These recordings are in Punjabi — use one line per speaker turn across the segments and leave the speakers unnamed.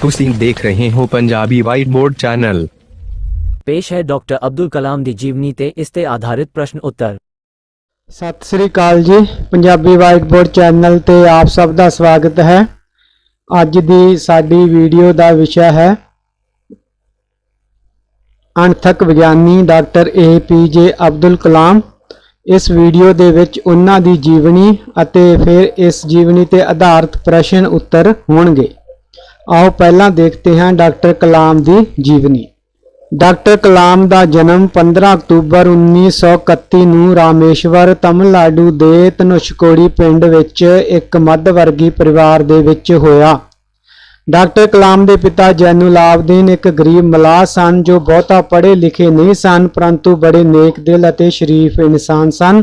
ਤੁਸੀਂ ਦੇਖ ਰਹੇ ਹੋ ਪੰਜਾਬੀ ਵਾਈਟ ਬੋਰਡ ਚੈਨਲ
ਪੇਸ਼ ਹੈ ਡਾਕਟਰ ਅਬਦੁਲ ਕਲਾਮ ਦੀ ਜੀਵਨੀ ਤੇ ਇਸ ਤੇ ਆਧਾਰਿਤ ਪ੍ਰਸ਼ਨ ਉੱਤਰ।
ਸਤਿ ਸ੍ਰੀ ਅਕਾਲ ਜੀ ਪੰਜਾਬੀ ਵਾਈਟ ਬੋਰਡ ਚੈਨਲ ਤੇ ਆਪ ਸਭ ਦਾ ਸਵਾਗਤ ਹੈ। ਅੱਜ ਦੀ ਸਾਡੀ ਵੀਡੀਓ ਦਾ ਵਿਸ਼ਾ ਹੈ ਅਣਥਕ ਵਿਗਿਆਨੀ ਡਾਕਟਰ ਏ ਪੀ ਜੇ ਅਬਦੁਲ ਕਲਾਮ। ਇਸ ਵੀਡੀਓ ਦੇ ਵਿੱਚ ਉਹਨਾਂ ਦੀ ਜੀਵਨੀ ਅਤੇ ਫਿਰ ਇਸ ਜੀਵਨੀ ਤੇ ਆਧਾਰਿਤ ਪ੍ਰਸ਼ਨ ਉੱਤਰ ਹੋਣਗੇ। ਆਓ ਪਹਿਲਾਂ ਦੇਖਦੇ ਹਾਂ ਡਾਕਟਰ ਕਲਾਮ ਦੀ ਜੀਵਨੀ। ਡਾਕਟਰ ਕਲਾਮ ਦਾ ਜਨਮ 15 ਅਕਤੂਬਰ 1931 ਨੂੰ ਰਾਮੇਸ਼ਵਰ ਤਮਿਲਨਾਡੂ ਦੇ ਧਨੁਸ਼ਕੋੜੀ ਪਿੰਡ ਵਿੱਚ ਇੱਕ ਮੱਧ ਵਰਗੀ ਪਰਿਵਾਰ ਦੇ ਵਿੱਚ ਹੋਇਆ। ਡਾਕਟਰ ਕਲਾਮ ਦੇ ਪਿਤਾ ਜੈਨੂਲਾਬਦੀਨ ਇੱਕ ਗਰੀਬ ਮਲਾਹ ਸਨ ਜੋ ਬਹੁਤਾ ਪੜ੍ਹੇ ਲਿਖੇ ਨਹੀਂ ਸਨ, ਪਰੰਤੂ ਬੜੇ ਨੇਕ ਦਿਲ ਅਤੇ ਸ਼ਰੀਫ ਇਨਸਾਨ ਸਨ।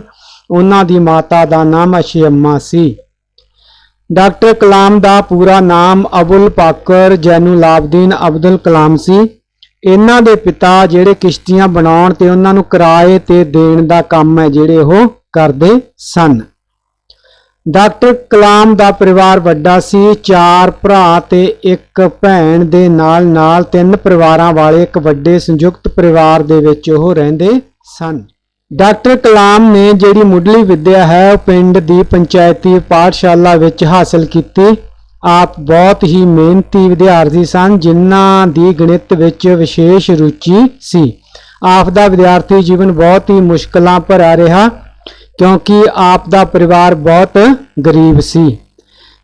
ਉਹਨਾਂ ਦੀ ਮਾਤਾ ਦਾ ਨਾਮ ਅਸ਼ੀਅਮਾ ਸੀ। ਡਾਕਟਰ ਕਲਾਮ ਦਾ ਪੂਰਾ ਨਾਮ ਅਬੁਲ ਪਾਕਰ ਜੈਨੂਲਾਬਦੀਨ ਅਬਦੁਲ ਕਲਾਮ ਸੀ। ਇਹਨਾਂ ਦੇ ਪਿਤਾ ਜਿਹੜੇ ਕਿਸ਼ਤੀਆਂ ਬਣਾਉਣ ਤੇ ਉਹਨਾਂ ਨੂੰ ਕਿਰਾਏ ਤੇ ਦੇਣ ਦਾ ਕੰਮ ਹੈ ਜਿਹੜੇ ਉਹ ਕਰਦੇ ਸਨ। ਡਾਕਟਰ ਕਲਾਮ ਦਾ ਪਰਿਵਾਰ ਵੱਡਾ ਸੀ। ਚਾਰ ਭਰਾ ਤੇ ਇੱਕ ਭੈਣ ਦੇ ਨਾਲ ਨਾਲ ਤਿੰਨ ਪਰਿਵਾਰਾਂ ਵਾਲੇ ਇੱਕ ਵੱਡੇ ਸੰਯੁਕਤ ਪਰਿਵਾਰ ਦੇ ਵਿੱਚ ਉਹ ਰਹਿੰਦੇ ਸਨ। ਡਾਕਟਰ ਕਲਾਮ ਨੇ ਜਿਹੜੀ ਮੁੱਢਲੀ ਵਿੱਦਿਆ ਹੈ, ਉਹ ਪਿੰਡ ਦੀ ਪੰਚਾਇਤੀ ਪਾਠਸ਼ਾਲਾ ਵਿੱਚ ਹਾਸਲ ਕੀਤੀ। ਆਪ ਬਹੁਤ ਹੀ ਮਿਹਨਤੀ ਵਿਦਿਆਰਥੀ ਸਨ, ਜਿਨ੍ਹਾਂ ਦੀ ਗਣਿਤ ਵਿੱਚ ਵਿਸ਼ੇਸ਼ ਰੁਚੀ ਸੀ। ਆਪ ਦਾ ਵਿਦਿਆਰਥੀ ਜੀਵਨ ਬਹੁਤ ਹੀ ਮੁਸ਼ਕਲਾਂ ਭਰਿਆ ਰਿਹਾ, ਕਿਉਂਕਿ ਆਪ ਦਾ ਪਰਿਵਾਰ ਬਹੁਤ ਗਰੀਬ ਸੀ।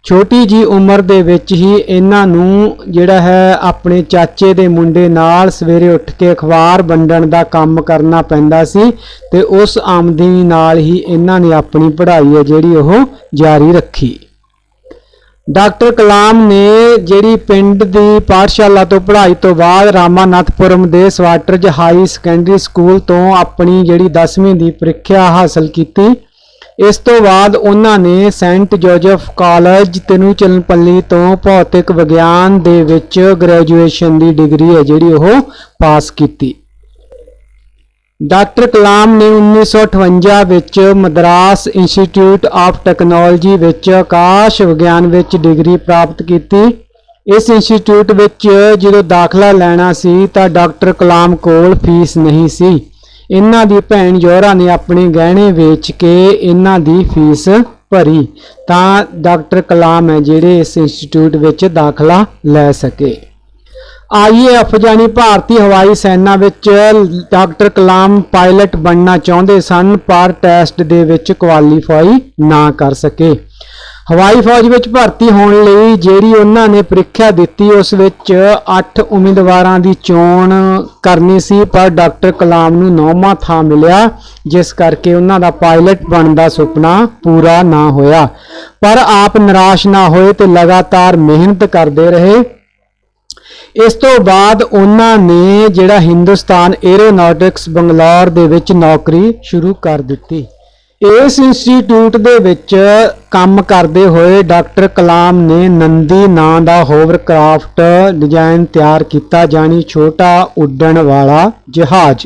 ਛੋਟੀ ਜੀ ਉਮਰ ਦੇ ਵਿੱਚ ਹੀ ਇਹਨਾਂ ਨੂੰ ਜਿਹੜਾ ਹੈ ਆਪਣੇ ਚਾਚੇ ਦੇ ਮੁੰਡੇ ਨਾਲ ਸਵੇਰੇ ਉੱਠ ਕੇ ਅਖਬਾਰ ਵੰਡਣ ਦਾ ਕੰਮ ਕਰਨਾ ਪੈਂਦਾ ਸੀ ਤੇ ਉਸ ਆਮਦਨੀ ਨਾਲ ਹੀ ਇਹਨਾਂ ਨੇ ਆਪਣੀ ਪੜ੍ਹਾਈ ਹੈ ਜਿਹੜੀ ਉਹ ਜਾਰੀ ਰੱਖੀ। ਡਾਕਟਰ ਕਲਾਮ ਨੇ ਜਿਹੜੀ ਪਿੰਡ ਦੀ ਪਾਠਸ਼ਾਲਾ ਤੋਂ ਪੜ੍ਹਾਈ ਤੋਂ ਬਾਅਦ ਰਾਮਾਨਾਥਪੁਰਮ ਦੇ ਸਵਾਟਰਜ ਹਾਈ ਸੈਕੰਡਰੀ ਸਕੂਲ ਤੋਂ ਆਪਣੀ ਜਿਹੜੀ 10ਵੀਂ ਦੀ ਪ੍ਰੀਖਿਆ ਹਾਸਲ ਕੀਤੀ ਇਸ ਤੋਂ ਬਾਅਦ ਉਹਨਾਂ ਨੇ ਸੈਂਟ ਜੋਜ਼ਫ ਕਾਲਜ, ਤਿਰੂਚਿਰਾਪੱਲੀ ਤੋਂ ਭੌਤਿਕ ਵਿਗਿਆਨ ਦੇ ਵਿੱਚ ਗ੍ਰੈਜੂਏਸ਼ਨ ਦੀ ਡਿਗਰੀ ਹੈ ਜਿਹੜੀ ਉਹ ਪਾਸ ਕੀਤੀ। ਡਾਕਟਰ ਕਲਾਮ ਨੇ 1958 ਵਿੱਚ ਮਦਰਾਸ ਇੰਸਟੀਚਿਊਟ ਆਫ ਟੈਕਨੋਲੋਜੀ ਵਿੱਚ ਆਕਾਸ਼ ਵਿਗਿਆਨ ਵਿੱਚ ਡਿਗਰੀ ਪ੍ਰਾਪਤ ਕੀਤੀ। ਇਸ ਇੰਸਟੀਚਿਊਟ ਵਿੱਚ ਜਦੋਂ ਦਾਖਲਾ ਲੈਣਾ ਸੀ ਤਾਂ ਡਾਕਟਰ ਕਲਾਮ ਕੋਲ ਫੀਸ ਨਹੀਂ ਸੀ। ਇਹਨਾਂ ਦੀ ਭੈਣ ਜੋਹਰਾ ਨੇ ਆਪਣੇ ਗਹਿਣੇ ਵੇਚ ਕੇ ਇਹਨਾਂ ਦੀ ਫੀਸ ਭਰੀ। ਤਾਂ ਡਾਕਟਰ ਕਲਾਮ ਹੈ ਜਿਹੜੇ ਇਸ ਇੰਸਟੀਚਿਊਟ ਵਿੱਚ ਦਾਖਲਾ ਲੈ ਸਕੇ। ਆਈਏਐਫ ਜਾਨੀ ਭਾਰਤੀ ਹਵਾਈ ਸੈਨਾ ਵਿੱਚ ਡਾਕਟਰ ਕਲਾਮ ਪਾਇਲਟ ਬਣਨਾ ਚਾਹੁੰਦੇ ਸਨ, ਪਰ ਟੈਸਟ ਦੇ ਵਿੱਚ ਕੁਆਲੀਫਾਈ ਨਾ ਕਰ ਸਕੇ। ਹਵਾਈ ਫੌਜ ਵਿੱਚ ਭਰਤੀ ਹੋਣ ਲਈ ਜਿਹੜੀ ਉਹਨਾਂ ਨੇ ਪ੍ਰੀਖਿਆ ਦਿੱਤੀ, ਉਸ ਵਿੱਚ 8 ਉਮੀਦਵਾਰਾਂ ਦੀ ਚੋਣ ਕਰਨੀ ਸੀ, ਪਰ ਡਾਕਟਰ ਕਲਾਮ ਨੂੰ ਨੌਵਾਂ ਥਾਂ ਮਿਲਿਆ, ਜਿਸ ਕਰਕੇ ਉਹਨਾਂ ਦਾ ਪਾਇਲਟ ਬਣਨ ਦਾ ਸੁਪਨਾ ਪੂਰਾ ਨਾ ਹੋਇਆ। ਪਰ ਆਪ ਨਿਰਾਸ਼ ਨਾ ਹੋਏ ਤੇ ਲਗਾਤਾਰ ਮਿਹਨਤ ਕਰਦੇ ਰਹੇ। ਇਸ ਤੋਂ ਬਾਅਦ ਉਹਨਾਂ ਨੇ ਜਿਹੜਾ ਹਿੰਦੁਸਤਾਨ 에ਅਰੋਨੌਟਿਕਸ ਬੰਗਲੌਰ ਦੇ ਵਿੱਚ ਨੌਕਰੀ ਸ਼ੁਰੂ ਕਰ ਦਿੱਤੀ। ਇਸ ਇੰਸਟੀਚਿਊਟ ਦੇ ਵਿੱਚ ਕੰਮ ਕਰਦੇ ਹੋਏ ਡਾਕਟਰ ਕਲਾਮ ਨੇ ਨੰਦੀ ਨਾਂ ਦਾ ਹੋਵਰਕ੍ਰਾਫਟ ਡਿਜ਼ਾਈਨ ਤਿਆਰ ਕੀਤਾ ਜਾਨੀ ਛੋਟਾ ਉੱਡਣ ਵਾਲਾ ਜਹਾਜ਼।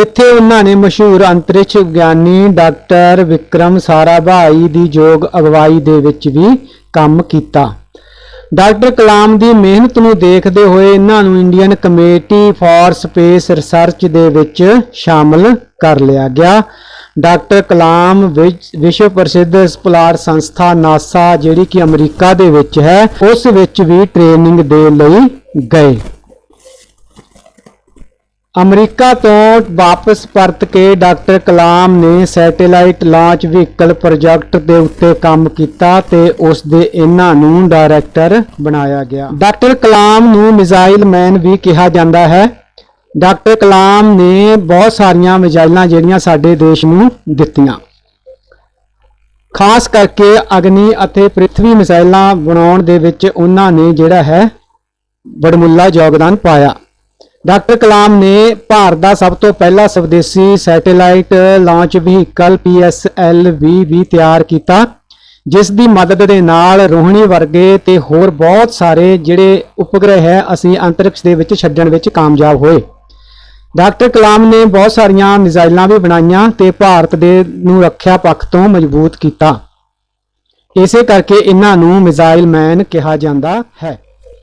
ਇੱਥੇ ਉਹਨਾਂ ਨੇ ਮਸ਼ਹੂਰ ਅੰਤਰਿਕਸ਼ ਵਿਗਿਆਨੀ ਡਾਕਟਰ ਵਿਕਰਮ ਸਾਰਾਭਾਈ ਦੀ ਯੋਗ ਅਗਵਾਈ ਦੇ ਵਿੱਚ ਵੀ ਕੰਮ ਕੀਤਾ। ਡਾਕਟਰ ਕਲਾਮ ਦੀ ਮਿਹਨਤ ਨੂੰ ਦੇਖਦੇ ਹੋਏ ਇਹਨਾਂ ਨੂੰ Indian committee for space research ਦੇ ਵਿੱਚ ਸ਼ਾਮਲ ਕਰ ਲਿਆ ਗਿਆ। ਡਾਕਟਰ ਕਲਾਮ ਵਿਸ਼ਵ ਪ੍ਰਸਿੱਧ ਸਪਲਾਰ ਸੰਸਥਾ ਨਾਸਾ, ਜਿਹੜੀ ਕਿ ਅਮਰੀਕਾ ਦੇ ਵਿੱਚ ਹੈ, ਉਸ ਵਿੱਚ ਵੀ ਟ੍ਰੇਨਿੰਗ ਦੇ ਲਈ ਗਏ। ਅਮਰੀਕਾ ਤੋਂ ਵਾਪਸ ਪਰਤ ਕੇ ਡਾਕਟਰ ਕਲਾਮ ਨੇ ਸੈਟੇਲਾਈਟ ਲਾਂਚ ਵਹੀਕਲ ਪ੍ਰੋਜੈਕਟ ਦੇ ਉੱਤੇ ਕੰਮ ਕੀਤਾ ਤੇ ਉਸ ਦੇ ਇਹਨਾਂ ਨੂੰ ਡਾਇਰੈਕਟਰ ਬਣਾਇਆ ਗਿਆ। ਡਾਕਟਰ ਕਲਾਮ ਨੂੰ ਮਿਜ਼ਾਈਲ ਮੈਨ ਵੀ ਕਿਹਾ ਜਾਂਦਾ ਹੈ। ਡਾਕਟਰ ਕਲਾਮ ਨੇ ਬਹੁਤ ਸਾਰੀਆਂ ਮਿਜ਼ਾਈਲਾਂ ਜਿਹੜੀਆਂ ਸਾਡੇ ਦੇਸ਼ ਨੂੰ ਦਿੱਤੀਆਂ। ਖਾਸ ਕਰਕੇ ਅਗਨੀ ਅਤੇ ਪ੍ਰਿਥਵੀ ਮਿਜ਼ਾਈਲਾਂ ਬਣਾਉਣ ਦੇ ਵਿੱਚ ਉਹਨਾਂ ਨੇ ਜਿਹੜਾ ਹੈ ਬੜਮੁੱਲਾ ਯੋਗਦਾਨ ਪਾਇਆ। ਡਾਕਟਰ ਕਲਾਮ ਨੇ ਭਾਰਤ ਦਾ ਸਭ ਤੋਂ ਪਹਿਲਾ ਸਵਦੇਸੀ ਸੈਟੇਲਾਈਟ ਲਾਂਚ ਵਹੀਕਲ PSLV ਵੀ ਤਿਆਰ ਕੀਤਾ, ਜਿਸ ਦੀ ਮਦਦ ਦੇ ਨਾਲ ਰੋਹਿਣੀ ਵਰਗੇ ਤੇ ਹੋਰ ਬਹੁਤ ਸਾਰੇ ਜਿਹੜੇ ਉਪਗ੍ਰਹਿ ਹੈ, ਅਸੀਂ ਅੰਤਰਿਕਸ਼ ਦੇ ਵਿੱਚ ਛੱਡਣ ਵਿੱਚ ਕਾਮਯਾਬ ਹੋਏ। ਡਾਕਟਰ ਕਲਾਮ ਨੇ ਬਹੁਤ ਸਾਰੀਆਂ ਮਿਜ਼ਾਈਲਾਂ ਵੀ ਬਣਾਈਆਂ ਤੇ ਭਾਰਤ ਦੇ ਨੂੰ ਰੱਖਿਆ ਪੱਖ ਤੋਂ ਮਜ਼ਬੂਤ ਕੀਤਾ। ਇਸੇ ਕਰਕੇ ਇਹਨਾਂ ਨੂੰ ਮਿਜ਼ਾਈਲ ਮੈਨ ਕਿਹਾ ਜਾਂਦਾ ਹੈ।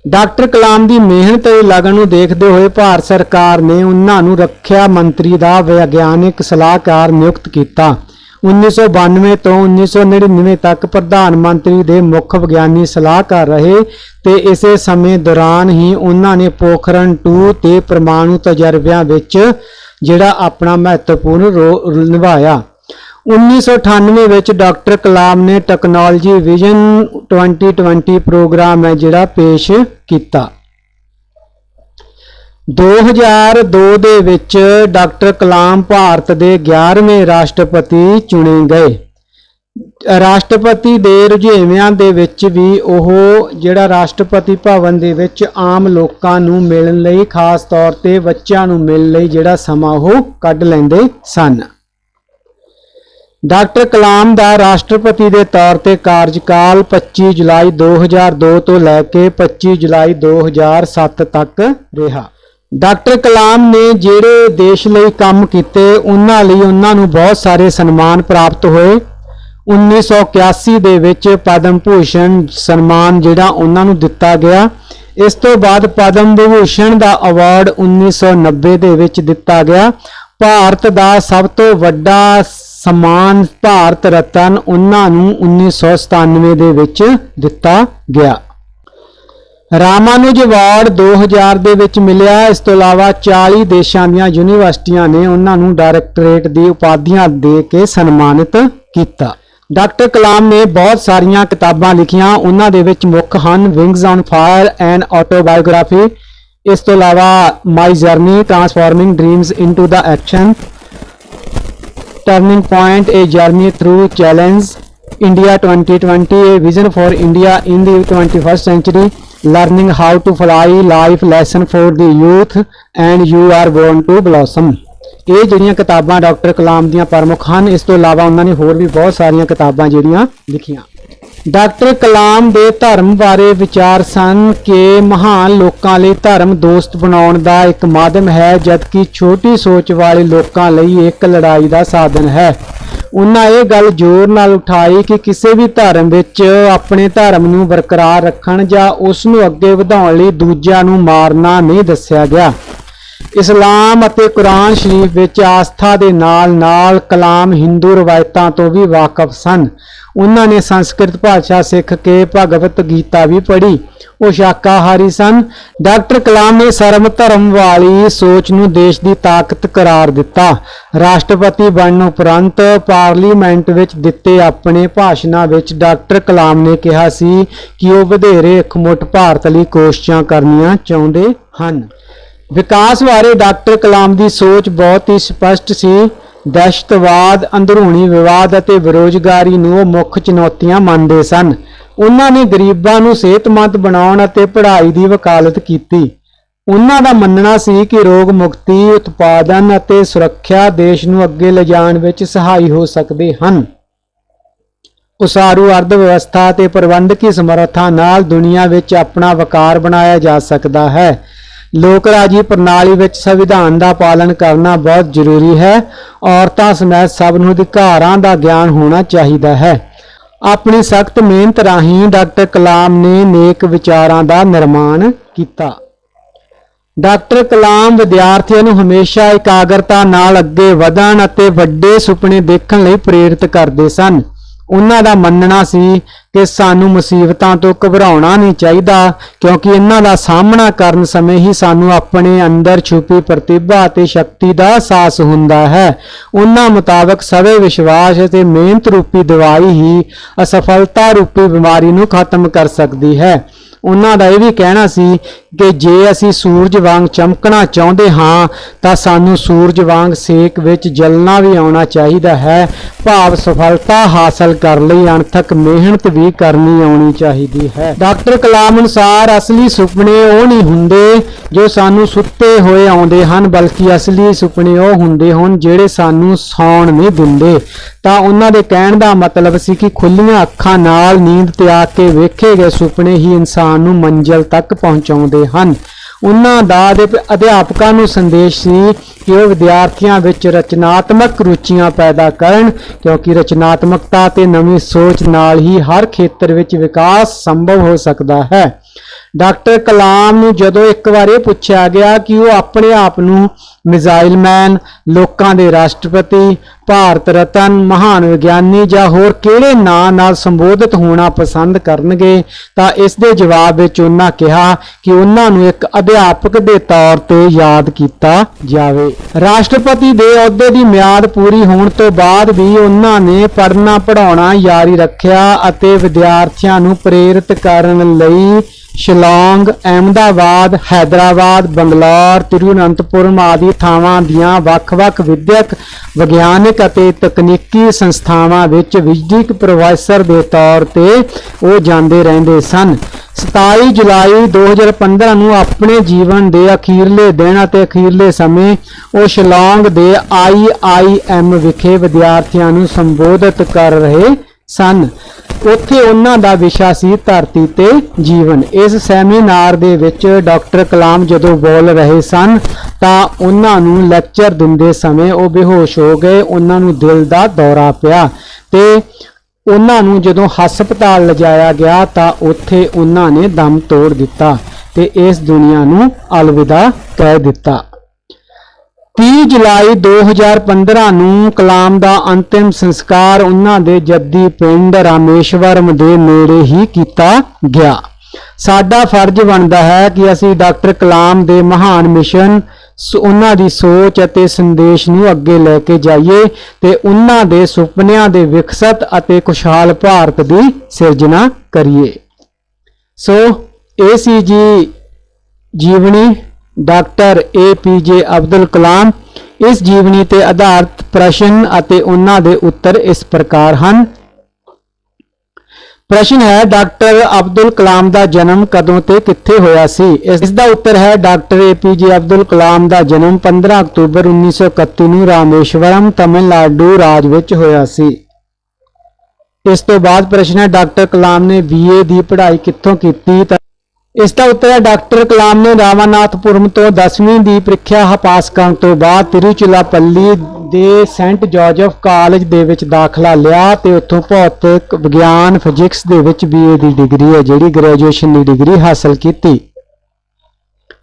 ਡਾਕਟਰ ਕਲਾਮ ਦੀ ਮਿਹਨਤ ਤੇ ਲਗਨ ਨੂੰ ਦੇਖਦੇ ਹੋਏ ਭਾਰਤ ਸਰਕਾਰ ਨੇ ਉਹਨਾਂ ਨੂੰ ਰੱਖਿਆ ਮੰਤਰੀ ਦਾ ਵਿਗਿਆਨਿਕ ਸਲਾਹਕਾਰ ਨਿਯੁਕਤ ਕੀਤਾ। 1992 ਤੋਂ 1999 ਤੱਕ ਪ੍ਰਧਾਨ ਮੰਤਰੀ ਦੇ ਮੁੱਖ ਵਿਗਿਆਨੀ ਸਲਾਹਕਾਰ ਰਹੇ ਤੇ ਇਸੇ ਸਮੇਂ ਦੌਰਾਨ ਹੀ ਉਹਨਾਂ ਨੇ ਪੋਖਰਨ 2 ਤੇ ਪਰਮਾਣੂ ਤਜਰਬਿਆਂ ਵਿੱਚ ਜਿਹੜਾ ਆਪਣਾ ਮਹੱਤਵਪੂਰਨ ਰੋਲ ਨਿਭਾਇਆ। 1998 ਵਿੱਚ ਡਾਕਟਰ ਕਲਾਮ ਨੇ ਟੈਕਨੋਲੋਜੀ ਵਿਜ਼ਨ 2020 ਪ੍ਰੋਗਰਾਮ ਹੈ ਜਿਹੜਾ ਪੇਸ਼ ਕੀਤਾ। 2002 ਦੇ ਵਿੱਚ ਡਾਕਟਰ ਕਲਾਮ ਭਾਰਤ ਦੇ 11ਵੇਂ ਰਾਸ਼ਟਰਪਤੀ ਚੁਣੇ ਗਏ। ਰਾਸ਼ਟਰਪਤੀ ਦੇ ਰੁਝੇਵਿਆਂ ਦੇ ਵਿੱਚ ਵੀ ਉਹ ਜਿਹੜਾ ਰਾਸ਼ਟਰਪਤੀ ਭਵਨ ਦੇ ਵਿੱਚ ਆਮ ਲੋਕਾਂ ਨੂੰ ਮਿਲਣ ਲਈ, ਖਾਸ ਤੌਰ ਤੇ ਬੱਚਿਆਂ ਨੂੰ ਮਿਲਣ ਲਈ ਜਿਹੜਾ ਸਮਾਂ ਉਹ ਕੱਢ ਲੈਂਦੇ ਸਨ। ਡਾਕਟਰ ਕਲਾਮ ਦਾ ਰਾਸ਼ਟਰਪਤੀ ਦੇ ਤੌਰ ਤੇ ਕਾਰਜਕਾਲ 25 ਜੁਲਾਈ 2002 ਤੋਂ ਲੈ ਕੇ 25 ਜੁਲਾਈ 2007 ਤੱਕ ਰਿਹਾ। ਡਾਕਟਰ ਕਲਾਮ ਨੇ ਜਿਹੜੇ ਦੇਸ਼ ਲਈ ਕੰਮ ਕੀਤੇ, ਉਹਨਾਂ ਲਈ ਉਹਨਾਂ ਨੂੰ ਬਹੁਤ ਸਾਰੇ ਸਨਮਾਨ ਪ੍ਰਾਪਤ ਹੋਏ। 1981 ਦੇ ਵਿੱਚ ਪਦਮ ਭੂਸ਼ਣ ਸਨਮਾਨ ਜਿਹੜਾ ਉਹਨਾਂ ਨੂੰ ਦਿੱਤਾ ਗਿਆ। ਇਸ ਤੋਂ ਬਾਅਦ ਪਦਮ ਵਿਭੂਸ਼ਣ ਦਾ ਅਵਾਰਡ 1990 ਦੇ ਵਿੱਚ ਦਿੱਤਾ ਗਿਆ। ਭਾਰਤ ਦਾ ਸਭ ਤੋਂ ਵੱਡਾ ਸਨਮਾਨ ਭਾਰਤ ਰਤਨ ਉਹਨਾਂ ਨੂੰ 1997 ਦੇ ਵਿੱਚ ਦਿੱਤਾ ਗਿਆ। ਰਾਮਾਨੁਜ ਅਵਾਰਡ 2000 ਦੇ ਵਿੱਚ ਮਿਲਿਆ। ਇਸ ਤੋਂ ਇਲਾਵਾ 40 ਦੇਸ਼ਾਂ ਦੀਆਂ ਯੂਨੀਵਰਸਿਟੀਆਂ ਨੇ ਉਹਨਾਂ ਨੂੰ ਡਾਇਰੈਕਟੋਰੇਟ ਦੀ ਉਪਾਧੀਆਂ ਦੇ ਕੇ ਸਨਮਾਨਿਤ ਕੀਤਾ। ਡਾਕਟਰ ਕਲਾਮ ਨੇ ਬਹੁਤ ਸਾਰੀਆਂ ਕਿਤਾਬਾਂ ਲਿਖੀਆਂ। ਉਹਨਾਂ ਦੇ ਵਿੱਚ ਮੁੱਖ ਹਨ wings on fire and autobiography. ਇਸ ਤੋਂ ਇਲਾਵਾ my journey, transforming dreams into the action. Turning point a journey through challenge. India 2020 a vision for India in the 21st century. Learning how to fly life lesson for the youth and you are born to blossom ਇਹ ਜਿਹੜੀਆਂ ਕਿਤਾਬਾਂ ਡਾਕਟਰ ਕਲਾਮ ਦੀਆਂ ਪ੍ਰਮੁੱਖ ਹਨ, ਇਸ ਤੋਂ ਇਲਾਵਾ ਉਹਨਾਂ ਨੇ ਹੋਰ ਵੀ ਬਹੁਤ ਸਾਰੀਆਂ ਕਿਤਾਬਾਂ ਜਿਹੜੀਆਂ ਲਿਖੀਆਂ। ਡਾਕਟਰ ਕਲਾਮ ਦੇ ਧਰਮ ਬਾਰੇ ਵਿਚਾਰ ਸਨ ਕਿ ਮਹਾਨ ਲੋਕਾਂ ਲਈ ਧਰਮ ਦੋਸਤ ਬਣਾਉਣ ਦਾ ਇੱਕ ਮਾਧਿਅਮ ਹੈ, ਜਦਕਿ ਛੋਟੀ ਸੋਚ ਵਾਲੇ ਲੋਕਾਂ ਲਈ ਇੱਕ ਲੜਾਈ ਦਾ ਸਾਧਨ ਹੈ। ਉਹਨਾਂ ਇਹ ਗੱਲ ਜ਼ੋਰ ਨਾਲ ਉਠਾਈ ਕਿ ਕਿਸੇ ਵੀ ਧਰਮ ਵਿੱਚ ਆਪਣੇ ਧਰਮ ਨੂੰ ਬਰਕਰਾਰ ਰੱਖਣ ਜਾਂ ਉਸ ਨੂੰ ਅੱਗੇ ਵਧਾਉਣ ਲਈ ਦੂਜਿਆਂ ਨੂੰ ਮਾਰਨਾ ਨਹੀਂ ਦੱਸਿਆ ਗਿਆ। ਇਸਲਾਮ ਅਤੇ ਕੁਰਾਨ ਸ਼ਰੀਫ ਵਿੱਚ ਆਸਥਾ ਦੇ ਨਾਲ-ਨਾਲ ਕਲਾਮ ਹਿੰਦੂ ਰਵਾਇਤਾਂ ਤੋਂ ਵੀ ਵਾਕਫ ਸਨ। ਉਹਨਾਂ ਨੇ ਸੰਸਕ੍ਰਿਤ ਭਾਸ਼ਾ ਸਿੱਖ ਕੇ ਭਗਵਤ ਗੀਤਾ ਵੀ ਪੜ੍ਹੀ। ਉਹ ਸ਼ਾਕਾਹਾਰੀ ਸਨ। ਡਾਕਟਰ ਕਲਾਮ ਨੇ ਸਰਮ ਧਰਮ ਵਾਲੀ ਸੋਚ ਨੂੰ ਦੇਸ਼ ਦੀ ਤਾਕਤ ਕਰਾਰ ਦਿੱਤਾ। ਰਾਸ਼ਟਰਪਤੀ ਬਣਨ ਉਪਰੰਤ ਪਾਰਲੀਮੈਂਟ ਵਿੱਚ ਦਿੱਤੇ ਆਪਣੇ ਭਾਸ਼ਣਾਂ ਵਿੱਚ ਡਾਕਟਰ ਕਲਾਮ ਨੇ ਕਿਹਾ ਸੀ ਕਿ ਉਹ ਵਧੇਰੇ ਇਕਮੁੱਠ ਭਾਰਤ ਲਈ ਕੋਸ਼ਿਸ਼ਾਂ ਕਰਨੀਆਂ ਚਾਹੁੰਦੇ ਹਨ। ਵਿਕਾਸ ਬਾਰੇ ਡਾਕਟਰ ਕਲਾਮ ਦੀ ਸੋਚ ਬਹੁਤ ਹੀ ਸਪਸ਼ਟ ਸੀ। ਦਹਿਸ਼ਤਵਾਦ, ਅੰਦਰੂਨੀ ਵਿਵਾਦ ਅਤੇ ਬੇਰੁਜ਼ਗਾਰੀ ਨੂੰ ਉਹ ਮੁੱਖ ਚੁਣੌਤੀਆਂ ਮੰਨਦੇ ਸਨ। ਉਹਨਾਂ ਨੇ ਗਰੀਬਾਂ ਨੂੰ ਸਿਹਤਮੰਦ ਬਣਾਉਣ ਅਤੇ ਪੜ੍ਹਾਈ ਦੀ ਵਕਾਲਤ ਕੀਤੀ। ਉਹਨਾਂ ਦਾ ਮੰਨਣਾ ਸੀ ਕਿ ਰੋਗ ਮੁਕਤੀ, ਉਤਪਾਦਨ ਅਤੇ ਸੁਰੱਖਿਆ ਦੇਸ਼ ਨੂੰ ਅੱਗੇ ਲਿਜਾਣ ਵਿੱਚ ਸਹਾਈ ਹੋ ਸਕਦੇ ਹਨ। ਉਸਾਰੂ ਅਰਥ ਵਿਵਸਥਾ ਤੇ ਪ੍ਰਬੰਧਕੀ ਸਮਰੱਥਾ ਨਾਲ ਦੁਨੀਆ ਵਿੱਚ ਆਪਣਾ ਵਕਾਰ ਬਣਾਇਆ ਜਾ ਸਕਦਾ ਹੈ। ਲੋਕ ਰਾਜੀ ਪ੍ਰਣਾਲੀ ਵਿੱਚ ਸੰਵਿਧਾਨ ਦਾ ਪਾਲਣ ਕਰਨਾ ਬਹੁਤ ਜ਼ਰੂਰੀ ਹੈ। ਔਰਤਾਂ ਸਮੇਤ ਸਭ ਨੂੰ ਅਧਿਕਾਰਾਂ ਦਾ ਗਿਆਨ ਹੋਣਾ ਚਾਹੀਦਾ ਹੈ। ਆਪਣੀ ਸਖਤ ਮਿਹਨਤ ਰਾਹੀਂ ਡਾਕਟਰ ਕਲਾਮ ਨੇ ਨੇਕ ਵਿਚਾਰਾਂ ਦਾ ਨਿਰਮਾਣ ਕੀਤਾ। ਡਾਕਟਰ ਕਲਾਮ ਵਿਦਿਆਰਥੀਆਂ ਨੂੰ ਹਮੇਸ਼ਾ ਇਕਾਗਰਤਾ ਨਾਲ ਅੱਗੇ ਵਧਣ ਅਤੇ ਵੱਡੇ ਸੁਪਨੇ ਦੇਖਣ ਲਈ ਪ੍ਰੇਰਿਤ ਕਰਦੇ ਸਨ। ਉਹਨਾਂ ਦਾ ਮੰਨਣਾ ਸੀ ਕਿ ਸਾਨੂੰ ਮੁਸੀਬਤਾਂ ਤੋਂ ਘਬਰਾਉਣਾ ਨਹੀਂ ਚਾਹੀਦਾ, ਕਿਉਂਕਿ ਇਹਨਾਂ ਦਾ ਸਾਹਮਣਾ ਕਰਨ ਸਮੇਂ ਹੀ ਸਾਨੂੰ ਆਪਣੇ ਅੰਦਰ ਛੁਪੀ ਪ੍ਰਤਿਭਾ ਅਤੇ ਸ਼ਕਤੀ ਦਾ ਅਹਿਸਾਸ ਹੁੰਦਾ ਹੈ। ਉਹਨਾਂ ਮੁਤਾਬਕ ਸਵੇ ਵਿਸ਼ਵਾਸ ਅਤੇ ਮਿਹਨਤ ਰੂਪੀ ਦਵਾਈ ਹੀ ਅਸਫਲਤਾ ਰੂਪੀ ਬਿਮਾਰੀ ਨੂੰ ਖਤਮ ਕਰ ਸਕਦੀ ਹੈ। ਉਹਨਾਂ ਦਾ ਇਹ ਵੀ ਕਹਿਣਾ ਸੀ ਕਿ ਜੇ ਅਸੀਂ ਸੂਰਜ ਵਾਂਗ ਚਮਕਣਾ ਚਾਹੁੰਦੇ ਹਾਂ, ਤਾਂ ਸਾਨੂੰ ਸੂਰਜ ਵਾਂਗ ਸੇਕ ਵਿੱਚ ਜਲਣਾ ਵੀ ਆਉਣਾ ਚਾਹੀਦਾ ਹੈ। ਭਾਵ ਸਫਲਤਾ ਹਾਸਲ ਕਰਨ ਲਈ, ਅਣਥਕ ਮਿਹਨਤ ਵੀ ਕਰਨੀ ਆਉਣੀ ਚਾਹੀਦੀ ਹੈ। ਡਾਕਟਰ ਕਲਾਮ ਅਨੁਸਾਰ, ਅਸਲੀ ਸੁਪਨੇ ਉਹ ਨਹੀਂ ਹੁੰਦੇ ਜੋ ਸਾਨੂੰ ਸੁੱਤੇ ਹੋਏ ਆਉਂਦੇ ਹਨ, ਬਲਕਿ ਅਸਲੀ ਸੁਪਨੇ ਉਹ ਹੁੰਦੇ ਹਨ ਜਿਹੜੇ ਸਾਨੂੰ ਸੌਣ ਨਹੀਂ ਦਿੰਦੇ। ਤਾਂ ਉਹਨਾਂ ਦੇ ਕਹਿਣ ਦਾ ਮਤਲਬ ਸੀ ਕਿ ਖੁੱਲੀਆਂ ਅੱਖਾਂ ਨਾਲ ਨੀਂਦ ਤਿਆਗ ਕੇ ਵੇਖੇ ਗਏ ਸੁਪਨੇ ਹੀ ਇਨਸਾਨ ਨੂੰ ਮੰਜ਼ਿਲ ਤੱਕ ਪਹੁੰਚਾਉਂਦੇ ਹਨ। ਉਹਨਾਂ ਦਾ ਅਧਿਆਪਕਾਂ ਨੂੰ ਸੰਦੇਸ਼ ਸੀ ਕਿ ਉਹ ਵਿਦਿਆਰਥੀਆਂ ਵਿੱਚ ਰਚਨਾਤਮਕ ਰੁਚੀਆਂ ਪੈਦਾ ਕਰਨ, ਕਿਉਂਕਿ ਰਚਨਾਤਮਕਤਾ ਤੇ ਨਵੀਂ ਸੋਚ ਨਾਲ ਹੀ ਹਰ ਖੇਤਰ ਵਿੱਚ ਵਿਕਾਸ ਸੰਭਵ ਹੋ ਸਕਦਾ ਹੈ। ਡਾਕਟਰ ਕਲਾਮ ਨੂੰ ਜਦੋਂ ਇੱਕ ਵਾਰ ਇਹ ਪੁੱਛਿਆ ਗਿਆ ਕਿ ਉਹ ਆਪਣੇ ਆਪ ਨੂੰ ਮਿਜ਼ਾਈਲ ਮੈਨ, ਲੋਕਾਂ ਦੇ ਰਾਸ਼ਟਰਪਤੀ, ਭਾਰਤ ਰਤਨ, ਮਹਾਨ ਵਿਗਿਆਨੀ ਜਾਂ ਹੋਰ ਕਿਹੜੇ ਨਾਂ ਨਾਲ ਸੰਬੋਧਿਤ ਹੋਣਾ ਪਸੰਦ ਕਰਨਗੇ, ਤਾਂ ਇਸ ਦੇ ਜਵਾਬ ਵਿੱਚ ਉਹਨਾਂ ਕਿਹਾ ਕਿ ਉਹਨਾਂ ਨੂੰ ਇੱਕ ਅਧਿਆਪਕ ਦੇ ਤੌਰ ਤੇ ਯਾਦ ਕੀਤਾ ਜਾਵੇ। ਰਾਸ਼ਟਰਪਤੀ ਦੇ ਅਹੁਦੇ ਦੀ ਮਿਆਦ ਪੂਰੀ ਹੋਣ ਤੋਂ ਬਾਅਦ ਵੀ ਉਹਨਾਂ ਨੇ ਪੜ੍ਹਨਾ ਪੜ੍ਹਾਉਣਾ ਜਾਰੀ ਰੱਖਿਆ ਅਤੇ ਵਿਦਿਆਰਥੀਆਂ ਨੂੰ ਪ੍ਰੇਰਿਤ ਕਰਨ ਲਈ ਸ਼ਿਲੌਂਗ, ਅਹਿਮਦਾਬਾਦ, ਹੈਦਰਾਬਾਦ, ਬੰਗਲੌਰ, ਤਿਰੂਅਨੰਤਪੁਰਮ ਆਦਿ ਥਾਵਾਂ ਦੀਆਂ ਵੱਖ-ਵੱਖ ਵਿਦਿਅਕ, ਵਿਗਿਆਨਕ ਅਤੇ ਤਕਨੀਕੀ ਸੰਸਥਾਵਾਂ ਵਿੱਚ ਵਿਜ਼ਿਟਿੰਗ ਪ੍ਰੋਫੈਸਰ ਦੇ ਤੌਰ ਤੇ ਉਹ ਜਾਂਦੇ ਰਹਿੰਦੇ ਸਨ। 27 ਜੁਲਾਈ 2015 ਨੂੰ ਆਪਣੇ ਜੀਵਨ ਦੇ ਅਖੀਰਲੇ ਦਿਨ ਅਤੇ ਅਖੀਰਲੇ ਸਮੇਂ ਉਹ ਸ਼ਿਲੌਂਗ ਦੇ IIM ਵਿਖੇ ਵਿਦਿਆਰਥੀਆਂ ਨੂੰ ਸੰਬੋਧਿਤ ਕਰ ਰਹੇ ਸਨ। ਉੱਥੇ ਉਹਨਾਂ ਦਾ ਵਿਸ਼ਾ ਸੀ ਧਰਤੀ ਤੇ ਜੀਵਨ। ਇਸ ਸੈਮੀਨਾਰ ਦੇ ਵਿੱਚ ਡਾਕਟਰ ਕਲਾਮ ਜਦੋਂ ਬੋਲ ਰਹੇ ਸਨ, ਤਾਂ ਉਹਨਾਂ ਨੂੰ ਲੈਕਚਰ ਦਿੰਦੇ ਸਮੇਂ ਉਹ ਬੇਹੋਸ਼ ਹੋ ਗਏ। ਉਹਨਾਂ ਨੂੰ ਦਿਲ ਦਾ ਦੌਰਾ ਪਿਆ ਤੇ ਉਹਨਾਂ ਨੂੰ ਜਦੋਂ ਹਸਪਤਾਲ ਲਿਜਾਇਆ ਗਿਆ, ਤਾਂ ਉੱਥੇ ਉਹਨਾਂ ਨੇ ਦਮ ਤੋੜ ਦਿੱਤਾ ਤੇ ਇਸ ਦੁਨੀਆ ਨੂੰ ਅਲਵਿਦਾ ਕਹਿ ਦਿੱਤਾ। 30 ਜੁਲਾਈ 2015 ਨੂੰ ਕਲਾਮ ਦਾ ਅੰਤਿਮ ਸੰਸਕਾਰ ਉਹਨਾਂ ਦੇ ਜੱਦੀ ਪਿੰਡ ਰਾਮੇਸ਼ਵਰਮ ਦੇ ਨੇੜੇ ਹੀ ਕੀਤਾ ਗਿਆ। ਸਾਡਾ ਫਰਜ਼ ਬਣਦਾ ਹੈ ਕਿ ਅਸੀਂ ਡਾਕਟਰ ਕਲਾਮ ਦੇ ਮਹਾਨ ਮਿਸ਼ਨ ਉਹਨਾਂ ਦੀ ਸੋਚ ਅਤੇ ਸੰਦੇਸ਼ ਨੂੰ ਅੱਗੇ ਲੈ ਕੇ ਜਾਈਏ ਤੇ ਉਹਨਾਂ ਦੇ ਸੁਪਨਿਆਂ ਦੇ ਵਿਕਸਤ ਅਤੇ ਖੁਸ਼ਹਾਲ ਭਾਰਤ ਦੀ ਸਿਰਜਣਾ ਕਰੀਏ। ਸੋ, ਇਹ ਸੀ ਜੀ ਜੀਵਨੀ ਡਾਕਟਰ ਏ ਪੀ ਜੇ ਅਬਦੁਲ ਕਲਾਮ, ਇਸ ਜੀਵਨੀ ਤੇ ਆਧਾਰਿਤ ਪ੍ਰਸ਼ਨ ਅਤੇ ਉਹਨਾਂ ਦੇ ਉੱਤਰ ਇਸ ਪ੍ਰਕਾਰ ਹਨ। ਪ੍ਰਸ਼ਨ ਹੈ, ਡਾਕਟਰ ਅਬਦੁਲ ਕਲਾਮ ਦਾ ਜਨਮ ਕਦੋਂ ਤੇ ਕਿੱਥੇ ਹੋਇਆ ਸੀ? ਇਸ ਦਾ ਉੱਤਰ ਹੈ, ਡਾਕਟਰ ਏ ਪੀ ਜੇ ਅਬਦੁਲ ਕਲਾਮ ਦਾ ਜਨਮ 15 ਅਕਤੂਬਰ 1931 ਨੂੰ ਰਾਮੇਸ਼ਵਰਮ, ਤਮਿਲਨਾਡੂ ਰਾਜ ਵਿੱਚ ਹੋਇਆ ਸੀ। ਇਸ ਤੋਂ ਬਾਅਦ ਪ੍ਰਸ਼ਨ ਹੈ, ਡਾਕਟਰ ਕਲਾਮ ਨੇ ਬੀਏ ਦੀ ਪੜ੍ਹਾਈ ਕਿੱਥੋਂ ਕੀਤੀ? ਇਸ ਦਾ ਉੱਤਰ ਡਾਕਟਰ ਕਲਾਮ ਨੇ ਰਾਮਾਨਾਥਪੁਰਮ ਤੋਂ 10ਵੀਂ ਦੀ ਪ੍ਰੀਖਿਆ ਪਾਸ ਕਰਨ ਤੋਂ ਬਾਅਦ ਤਿਰੂਚਿਰਾਪੱਲੀ ਦੇ ਸੈਂਟ ਜੋਜ਼ਫ ਕਾਲਜ ਦੇ ਵਿੱਚ ਦਾਖਲਾ ਲਿਆ ਤੇ ਉੱਥੋਂ ਭੌਤਿਕ ਵਿਗਿਆਨ, ਫਿਜ਼ਿਕਸ ਦੇ ਵਿੱਚ ਬੀਏ ਦੀ ਡਿਗਰੀ ਹੈ, ਜਿਹੜੀ ਗ੍ਰੈਜੂਏਸ਼ਨ ਦੀ ਡਿਗਰੀ ਹਾਸਲ ਕੀਤੀ।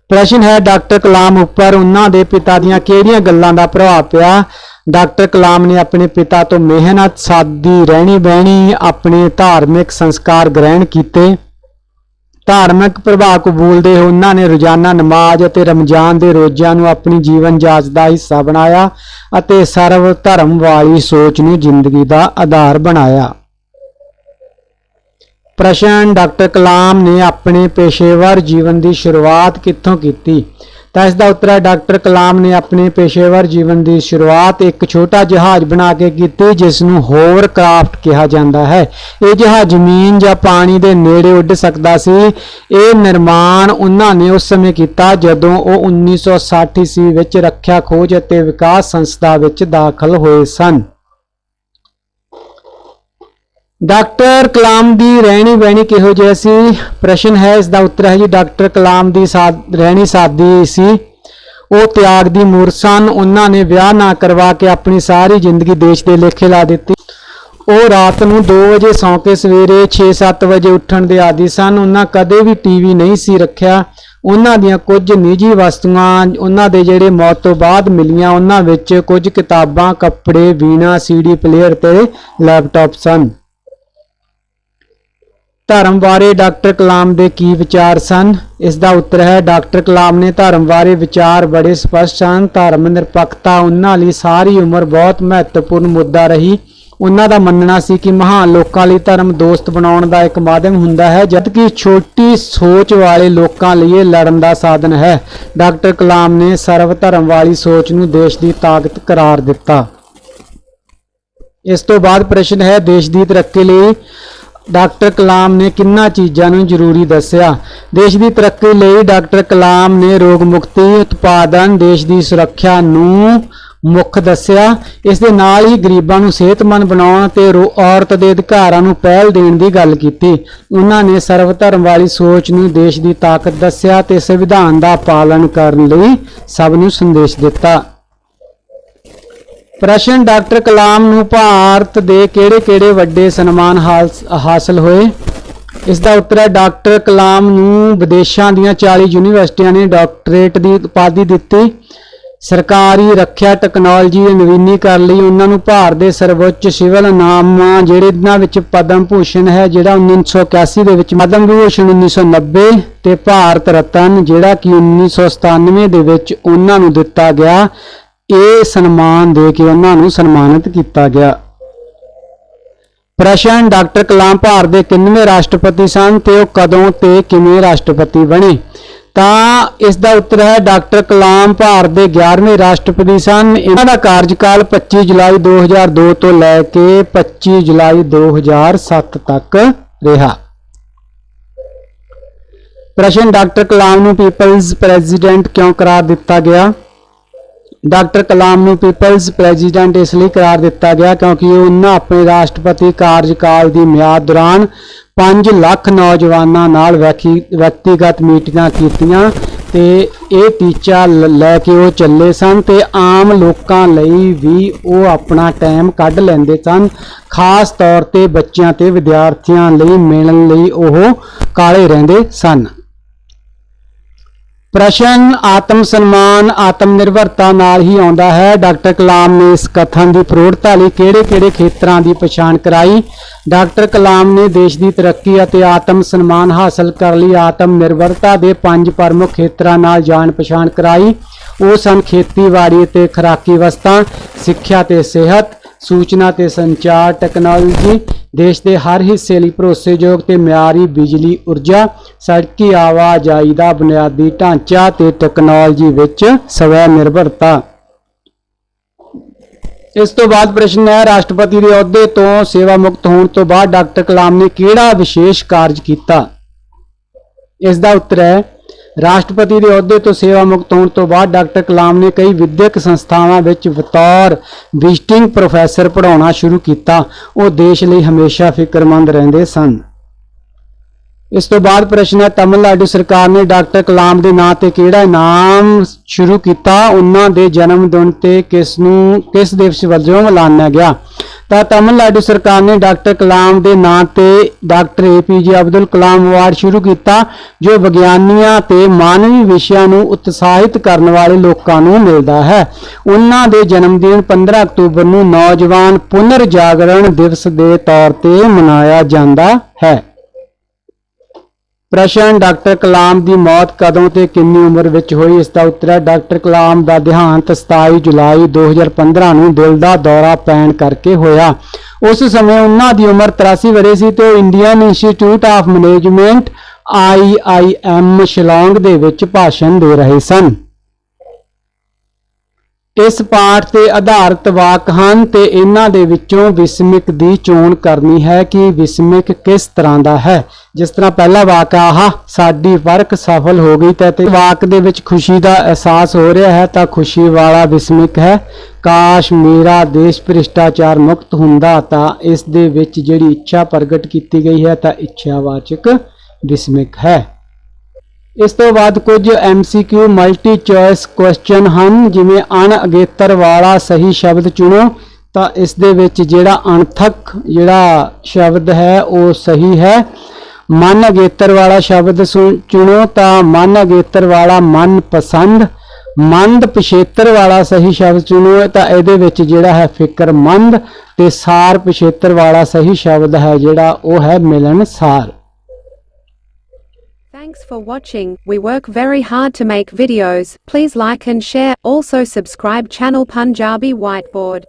ਪ੍ਰਸ਼ਨ ਹੈ, ਡਾਕਟਰ ਕਲਾਮ ਉੱਪਰ ਉਹਨਾਂ ਦੇ ਪਿਤਾ ਦੀਆਂ ਕਿਹੜੀਆਂ ਗੱਲਾਂ ਦਾ ਪ੍ਰਭਾਵ ਪਿਆ? ਡਾਕਟਰ ਕਲਾਮ ਨੇ ਆਪਣੇ ਪਿਤਾ ਤੋਂ ਮਿਹਨਤ, ਸਾਦੀ ਰਹਿਣੀ ਬਹਿਣੀ ਆਪਣੇ ਧਾਰਮਿਕ ਸੰਸਕਾਰ ਗ੍ਰਹਿਣ ਕੀਤੇ। ਧਾਰਮਿਕ ਪ੍ਰਭਾਵ ਕਬੂਲਦੇ ਹੋਏ, ਉਹਨਾਂ ਨੇ ਰੋਜ਼ਾਨਾ ਨਮਾਜ਼ ਅਤੇ ਰਮਜ਼ਾਨ ਦੇ ਰੋਜ਼ਿਆਂ ਨੂੰ ਆਪਣੀ ਜੀਵਨ ਜਾਂਚ ਦਾ ਹਿੱਸਾ ਬਣਾਇਆ ਅਤੇ ਸਰਵ ਧਰਮ ਵਾਲੀ ਸੋਚ ਨੂੰ ਜ਼ਿੰਦਗੀ ਦਾ ਆਧਾਰ ਬਣਾਇਆ। ਪ੍ਰਸ਼ਨ ਡਾਕਟਰ ਕਲਾਮ ਨੇ ਆਪਣੇ ਪੇਸ਼ੇਵਰ ਜੀਵਨ ਦੀ ਸ਼ੁਰੂਆਤ ਕਿੱਥੋਂ ਕੀਤੀ? ਤਾਂ ਇਸ ਦਾ ਉੱਤਰ ਹੈ, ਡਾਕਟਰ ਕਲਾਮ ਨੇ ਆਪਣੇ ਪੇਸ਼ੇਵਰ ਜੀਵਨ ਦੀ ਸ਼ੁਰੂਆਤ ਇੱਕ ਛੋਟਾ ਜਹਾਜ਼ ਬਣਾ ਕੇ ਕੀਤੀ, ਜਿਸ ਨੂੰ ਹੋਵਰਕ੍ਰਾਫਟ ਕਿਹਾ ਜਾਂਦਾ ਹੈ। ਇਹ ਜਹਾਜ਼ ਜ਼ਮੀਨ ਜਾਂ ਪਾਣੀ ਦੇ ਨੇੜੇ ਉੱਡ ਸਕਦਾ ਸੀ। ਇਹ ਨਿਰਮਾਣ ਉਹਨਾਂ ਨੇ ਉਸ ਸਮੇਂ ਕੀਤਾ ਜਦੋਂ ਉਹ 1960 ਈਸਵੀ ਵਿੱਚ ਰੱਖਿਆ ਖੋਜ ਅਤੇ ਵਿਕਾਸ ਸੰਸਥਾ ਵਿੱਚ ਦਾਖਲ ਹੋਏ ਸਨ। ਡਾਕਟਰ ਕਲਾਮ ਦੀ ਰਹਿਣੀ ਬਹਿਣੀ ਕਿਹੋ ਜਿਹੀ ਸੀ? ਪ੍ਰਸ਼ਨ ਹੈ, ਇਸ ਦਾ ਉੱਤਰ ਹੈ ਜੀ, ਡਾਕਟਰ ਕਲਾਮ ਦੀ ਸਾਦ ਰਹਿਣੀ ਸਾਦੀ ਸੀ। ਉਹ ਤਿਆਗ ਦੀ ਮੂਰਤ ਸਨ। ਉਹਨਾਂ ਨੇ ਵਿਆਹ ਨਾ ਕਰਵਾ ਕੇ ਆਪਣੀ ਸਾਰੀ ਜ਼ਿੰਦਗੀ ਦੇਸ਼ ਦੇ ਲੇਖੇ ਲਾ ਦਿੱਤੀ। ਉਹ ਰਾਤ ਨੂੰ 2 ਵਜੇ ਸੌਂ ਕੇ ਸਵੇਰੇ 6-7 ਵਜੇ ਉੱਠਣ ਦੇ ਆਦੀ ਸਨ। ਉਹਨਾਂ ਕਦੇ ਵੀ ਟੀਵੀ ਨਹੀਂ ਸੀ ਰੱਖਿਆ। ਉਹਨਾਂ ਦੀਆਂ ਕੁਝ ਨਿੱਜੀ ਵਸਤੂਆਂ, ਉਹਨਾਂ ਦੇ ਜਿਹੜੇ ਮੌਤ ਤੋਂ ਬਾਅਦ ਮਿਲੀਆਂ, ਉਹਨਾਂ ਵਿੱਚ ਕੁਝ ਕਿਤਾਬਾਂ, ਕੱਪੜੇ, ਵੀਣਾ ਸੀਡੀ ਪਲੇਅਰ ਤੇ ਲੈਪਟਾਪ ਸਨ। ਧਰਮ ਬਾਰੇ ਡਾਕਟਰ ਕਲਾਮ ਦੇ ਕੀ ਵਿਚਾਰ ਸਨ? ਇਸ ਦਾ ਉੱਤਰ ਹੈ, ਡਾਕਟਰ ਕਲਾਮ ਨੇ ਧਰਮ ਬਾਰੇ ਵਿਚਾਰ ਬੜੇ ਸਪਸ਼ਟ ਹਨ ਧਰਮ ਨਿਰਪੱਖਤਾ ਉਹਨਾਂ ਲਈ ਸਾਰੀ ਉਮਰ ਬਹੁਤ ਮਹੱਤਵਪੂਰਨ ਮੁੱਦਾ ਰਹੀ। ਉਹਨਾਂ ਦਾ ਮੰਨਣਾ ਸੀ ਕਿ ਮਹਾਨ ਲੋਕਾਂ ਲਈ ਧਰਮ ਦੋਸਤ ਬਣਾਉਣ ਦਾ ਇੱਕ ਮਾਧਿਅਮ ਹੁੰਦਾ ਹੈ, ਜਦਕਿ ਛੋਟੀ ਸੋਚ ਵਾਲੇ ਲੋਕਾਂ ਲਈ ਇਹ ਲੜਨ ਦਾ ਸਾਧਨ ਹੈ। ਡਾਕਟਰ ਕਲਾਮ ਨੇ ਸਰਵ ਧਰਮ ਵਾਲੀ ਸੋਚ ਨੂੰ ਦੇਸ਼ ਦੀ ਤਾਕਤ ਕਰਾਰ ਦਿੱਤਾ। ਇਸ ਤੋਂ ਬਾਅਦ ਪ੍ਰਸ਼ਨ ਹੈ, ਦੇਸ਼ ਦੀ ਤਰੱਕੀ ਲਈ ਡਾਕਟਰ ਕਲਾਮ ਨੇ ਕਿੰਨਾ ਚੀਜ਼ਾਂ ਨੂੰ ਜ਼ਰੂਰੀ ਦੱਸਿਆ। ਦੇਸ਼ ਦੀ ਤਰੱਕੀ ਲਈ ਡਾਕਟਰ ਕਲਾਮ ਨੇ ਰੋਗ ਮੁਕਤੀ ਉਤਪਾਦਨ ਦੇਸ਼ ਦੀ ਸੁਰੱਖਿਆ ਨੂੰ ਮੁੱਖ ਦੱਸਿਆ। ਇਸ ਦੇ ਨਾਲ ਹੀ ਗਰੀਬਾਂ ਨੂੰ ਸਿਹਤਮੰਦ ਬਣਾਉਣ ਤੇ ਰੋ- ਔਰਤ ਦੇ ਅਧਿਕਾਰਾਂ ਨੂੰ ਪਹਿਲ ਦੇਣ ਦੀ ਗੱਲ ਕੀਤੀ। ਉਹਨਾਂ ਨੇ ਸਰਵ ਧਰਮ ਵਾਲੀ ਸੋਚ ਨੂੰ ਦੇਸ਼ ਦੀ ਤਾਕਤ ਦੱਸਿਆ ਤੇ ਸੰਵਿਧਾਨ ਦਾ ਪਾਲਣ ਕਰਨ ਲਈ ਸਭ ਨੂੰ ਸੰਦੇਸ਼ ਦਿੱਤਾ। ਪ੍ਰਸ਼ਨ ਡਾਕਟਰ ਕਲਾਮ ਨੂੰ ਭਾਰਤ ਦੇ ਕਿਹੜੇ-ਕਿਹੜੇ ਵੱਡੇ ਸਨਮਾਨ ਹਾਸਲ ਹੋਏ? ਇਸ ਦਾ ਉੱਤਰ ਹੈ ਡਾਕਟਰ ਕਲਾਮ ਨੂੰ ਵਿਦੇਸ਼ਾਂ ਦੀਆਂ 40 ਯੂਨੀਵਰਸਿਟੀਆਂ ਨੇ ਡਾਕਟਰੇਟ ਦੀ ਉਪਾਧੀ ਦਿੱਤੀ। ਸਰਕਾਰੀ ਰੱਖਿਆ ਟੈਕਨੋਲੋਜੀ ਦੇ ਨਵੀਨੀਕਰਨ ਲਈ ਉਹਨਾਂ ਨੂੰ ਭਾਰਤ ਦੇ ਸਰਵੋੱਚ ਸਿਵਲ ਇਨਾਮ ਜਿਹੜੇ ਇਹਨਾਂ ਵਿੱਚ ਪਦਮ ਭੂਸ਼ਣ ਹੈ, ਜਿਹੜਾ 1981 ਦੇ ਵਿੱਚ ਪਦਮ ਵਿਭੂਸ਼ਣ 1990 ਤੇ ਭਾਰਤ ਰਤਨ, ਜਿਹੜਾ ਕਿ 1997 ਦੇ ਵਿੱਚ ਉਹਨਾਂ ਨੂੰ ਦਿੱਤਾ ਗਿਆ। ਇਹ ਸਨਮਾਨ ਦੇ ਕੇ ਉਹਨਾਂ ਨੂੰ ਸਨਮਾਨਿਤ ਕੀਤਾ ਗਿਆ। ਪ੍ਰਸ਼ਨ ਡਾਕਟਰ ਕਲਾਮ ਭਾਰਤ ਦੇ ਕਿੰਨਵੇਂ ਰਾਸ਼ਟਰਪਤੀ ਸਨ ਤੇ ਉਹ ਕਦੋਂ ਤੇ ਕਿਵੇਂ ਰਾਸ਼ਟਰਪਤੀ ਬਣੇ? ਤਾਂ ਇਸ ਦਾ ਉੱਤਰ ਹੈ ਡਾਕਟਰ ਕਲਾਮ ਭਾਰਤ ਦੇ 11ਵੇਂ ਰਾਸ਼ਟਰਪਤੀ ਸਨ। ਇਹਨਾਂ ਦਾ ਕਾਰਜਕਾਲ 25 ਜੁਲਾਈ 2002 ਤੋਂ ਲੈ ਕੇ 25 ਜੁਲਾਈ 2007 ਤੱਕ ਰਿਹਾ। ਪ੍ਰਸ਼ਨ ਡਾਕਟਰ ਕਲਾਮ ਨੂੰ ਪੀਪਲਜ਼ ਪ੍ਰੈਜ਼ੀਡੈਂਟ ਕਿਉਂ ਕਰਾਰ ਦਿੱਤਾ ਗਿਆ? ਡਾਕਟਰ ਕਲਾਮ ਨੂੰ ਪੀਪਲਜ਼ ਪ੍ਰੈਜ਼ੀਡੈਂਟ ਇਸ ਲਈ ਕਰਾਰ ਦਿੱਤਾ ਗਿਆ ਕਿਉਂਕਿ ਉਹਨਾਂ ਆਪਣੇ ਰਾਸ਼ਟਰਪਤੀ ਕਾਰਜਕਾਲ ਦੀ ਮਿਆਦ ਦੌਰਾਨ 5 ਲੱਖ ਨੌਜਵਾਨਾਂ ਨਾਲ ਵਿਅਕਤੀ- ਵਿਅਕਤੀਗਤ ਮੀਟਿੰਗਾਂ ਕੀਤੀਆਂ ਤੇ ਇਹ ਟੀਚਾ ਲ- ਲੈ ਕੇ ਉਹ ਚੱਲੇ ਸਨ ਤੇ ਆਮ ਲੋਕਾਂ ਲਈ ਵੀ ਉਹ ਆਪਣਾ ਟਾਈਮ ਕੱਢ ਲੈਂਦੇ ਸਨ। ਖਾਸ ਤੌਰ ਤੇ ਬੱਚਿਆਂ ਤੇ ਵਿਦਿਆਰਥੀਆਂ ਲਈ ਮਿਲਣ ਲਈ ਉਹ ਕਾਲੇ ਰਹਿੰਦੇ ਸਨ। ਪ੍ਰਸ਼ਨ, ਆਤਮ ਸਨਮਾਨ, ਆਤਮ ਨਿਰਭਰਤਾ ਨਾਲ ਹੀ ਆਉਂਦਾ ਹੈ। ਡਾਕਟਰ ਕਲਾਮ ਨੇ ਇਸ ਕਥਨ ਦੀ ਪ੍ਰੋੜਤਾ ਲਈ ਕਿਹੜੇ-ਕਿਹੜੇ ਖੇਤਰਾਂ ਦੀ ਪਛਾਣ ਕਰਾਈ? ਡਾਕਟਰ ਕਲਾਮ ਨੇ ਦੇਸ਼ ਦੀ ਤਰੱਕੀ ਅਤੇ ਆਤਮ ਸਨਮਾਨ ਹਾਸਲ ਕਰਨ ਲਈ। ਆਤਮ ਨਿਰਭਰਤਾ ਦੇ ਪੰਜ ਪ੍ਰਮੁੱਖ ਖੇਤਰਾਂ ਨਾਲ ਜਾਣ ਪਛਾਣ ਕਰਾਈ। ਉਹ ਸਨ ਖੇਤੀਬਾੜੀ ਤੇ ਖੁਰਾਕੀ ਵਸਤਾਂ, ਸਿੱਖਿਆ ਤੇ ਸਿਹਤ, ਸੂਚਨਾ ਤੇ ਸੰਚਾਰ ਟੈਕਨੋਲੋਜੀ, ਦੇਸ਼ ਦੇ ਹਰ ਹਿੱਸੇ ਲਈ ਭਰੋਸੇਯੋਗ ਤੇ ਮਿਆਰੀ ਬਿਜਲੀ ਊਰਜਾ, ਸੜਕੀ ਆਵਾਜਾਈ ਦਾ ਬੁਨਿਆਦੀ ਢਾਂਚਾ ਤੇ ਟੈਕਨੋਲੋਜੀ ਵਿੱਚ ਸਵੈ ਨਿਰਭਰਤਾ ਇਸ ਤੋਂ ਬਾਅਦ ਪ੍ਰਸ਼ਨ ਹੈ, ਰਾਸ਼ਟਰਪਤੀ ਦੇ ਅਹੁਦੇ ਤੋਂ ਸੇਵਾ ਮੁਕਤ ਹੋਣ ਤੋਂ ਬਾਅਦ ਡਾਕਟਰ ਕਲਾਮ ਨੇ ਕਿਹੜਾ ਵਿਸ਼ੇਸ਼ ਕਾਰਜ ਕੀਤਾ? ਇਸ ਦਾ ਉੱਤਰ ਹੈ ਰਾਸ਼ਟਰਪਤੀ ਦੇ ਅਹੁਦੇ ਤੋਂ ਸੇਵਾ ਮੁਕਤ ਹੋਣ ਤੋਂ ਬਾਅਦ ਡਾਕਟਰ ਕਲਾਮ ਨੇ ਕਈ ਵਿਦਿਅਕ ਸੰਸਥਾਵਾਂ ਵਿੱਚ ਬਤੌਰ ਵਿਜ਼ਿਟਿੰਗ ਪ੍ਰੋਫੈਸਰ ਪੜ੍ਹਾਉਣਾ ਸ਼ੁਰੂ ਕੀਤਾ। ਉਹ ਦੇਸ਼ ਲਈ ਹਮੇਸ਼ਾ ਫਿਕਰਮੰਦ ਰਹਿੰਦੇ ਸਨ। ਇਸ ਤੋਂ ਬਾਅਦ ਪ੍ਰਸ਼ਨ ਹੈ, ਤਮਿਲਨਾਡੂ ਸਰਕਾਰ ਨੇ ਡਾਕਟਰ ਕਲਾਮ ਦੇ ਨਾਂ ਤੇ ਕਿਹੜਾ ਇਨਾਮ ਸ਼ੁਰੂ ਕੀਤਾ? ਉਹਨਾਂ ਦੇ ਜਨਮ ਦਿਨ ਤੇ ਕਿਸ ਨੂੰ, ਕਿਸ ਦਿਵਸ ਵਜੋਂ ਮਨਾਇਆ ਗਿਆ? ਤਾਂ ਤਮਿਲਨਾਡੂ ਸਰਕਾਰ ਨੇ ਡਾਕਟਰ ਕਲਾਮ ਦੇ ਨਾਂ ਤੇ doctor APJ Abdul Kalam award ਸ਼ੁਰੂ ਕੀਤਾ, ਜੋ ਵਿਗਿਆਨੀਆਂ ਤੇ ਮਾਨਵੀ ਵਿਸ਼ਿਆਂ ਨੂੰ ਉਤਸ਼ਾਹਿਤ ਕਰਨ ਵਾਲੇ ਲੋਕਾਂ ਨੂੰ ਮਿਲਦਾ ਹੈ। ਉਹਨਾਂ ਦੇ ਜਨਮ ਦਿਨ 15 ਅਕਤੂਬਰ ਨੂੰ ਨੌਜਵਾਨ ਪੁਨਰ ਜਾਗਰਣ ਦਿਵਸ ਦੇ ਤੌਰ ਤੇ ਮਨਾਇਆ ਜਾਂਦਾ ਹੈ। ਪ੍ਰਸ਼ਨ ਡਾਕਟਰ ਕਲਾਮ ਦੀ ਮੌਤ ਕਦੋਂ ਤੇ ਕਿੰਨੀ ਉਮਰ ਵਿੱਚ ਹੋਈ? ਇਸ ਦਾ ਉੱਤਰ ਹੈ, ਡਾਕਟਰ ਕਲਾਮ ਦਾ ਦੇਹਾਂਤ 27 ਜੁਲਾਈ 2015 ਨੂੰ ਦਿਲ ਦਾ ਦੌਰਾ ਪੈਣ ਕਰਕੇ ਹੋਇਆ। ਉਸ ਸਮੇਂ ਉਹਨਾਂ ਦੀ ਉਮਰ 83 ਵਰੇ ਸੀ ਤੇ ਉਹ Indian institute of management IIM Shillong ਦੇ ਵਿੱਚ ਭਾਸ਼ਣ ਦੇ ਰਹੇ ਸਨ। ਇਸ ਪਾਠ ਤੇ ਆਧਾਰਿਤ ਵਾਕ ਹਨ ਤੇ ਇਹਨਾਂ ਦੇ ਵਿੱਚੋਂ ਵਿਸਮਿਕ ਦੀ ਚੋਣ ਕਰਨੀ ਹੈ ਕਿ ਵਿਸਮਿਕ ਕਿਸ ਤਰ੍ਹਾਂ ਦਾ ਹੈ। ਜਿਸ ਤਰ੍ਹਾਂ ਪਹਿਲਾ ਵਾਕ ਆਹ, ਸਾਡੀ ਵਰਕ ਸਫਲ ਹੋ ਗਈ ਤੇ ਤੇ ਵਾਕ ਦੇ ਵਿੱਚ ਖੁਸ਼ੀ ਦਾ ਅਹਿਸਾਸ ਹੋ ਰਿਹਾ ਹੈ ਤਾਂ ਖੁਸ਼ੀ ਵਾਲਾ ਵਿਸਮਿਕ ਹੈ। ਕਾਸ਼ ਮੇਰਾ ਦੇਸ਼ ਭ੍ਰਿਸ਼ਟਾਚਾਰ ਮੁਕਤ ਹੁੰਦਾ ਤਾਂ ਇਸ ਦੇ ਵਿੱਚ ਜਿਹੜੀ ਇੱਛਾ ਪ੍ਰਗਟ ਕੀਤੀ ਗਈ ਹੈ ਤਾਂ ਇੱਛਾਵਾਚਕ ਵਿਸਮਿਕ ਹੈ। ਇਸ ਤੋਂ ਬਾਅਦ ਕੁਝ MCQ ਮਲਟੀ ਚੋਇਸ ਕੁਐਸਚਨ ਹਨ, ਜਿਵੇਂ ਅਣ ਅਗੇਤਰ ਵਾਲਾ ਸਹੀ ਸ਼ਬਦ ਚੁਣੋ, ਤਾਂ ਇਸ ਦੇ ਵਿੱਚ ਜਿਹੜਾ ਅਣਥਕ ਜਿਹੜਾ ਸ਼ਬਦ ਹੈ, ਉਹ ਸਹੀ ਹੈ। ਮਨ ਅਗੇਤਰ ਵਾਲਾ ਸ਼ਬਦ ਸੁ- ਚੁਣੋ, ਤਾਂ ਮਨ ਅਗੇਤਰ ਵਾਲਾ ਮਨ ਪਸੰਦ ਮੰਦ ਪਿਛੇਤਰ ਵਾਲਾ ਸਹੀ ਸ਼ਬਦ ਚੁਣੋ, ਤਾਂ ਇਹਦੇ ਵਿੱਚ ਜਿਹੜਾ ਹੈ ਫਿਕਰਮੰਦ, ਤੇ ਸਾਰ ਪਿਛੇਤਰ ਵਾਲਾ ਸਹੀ ਸ਼ਬਦ ਹੈ ਜਿਹੜਾ, ਉਹ ਹੈ ਮਿਲਣਸਾਰ।
Thanks for watching. We work very hard to make videos. Please like and share. Also subscribe channel Punjabi Whiteboard.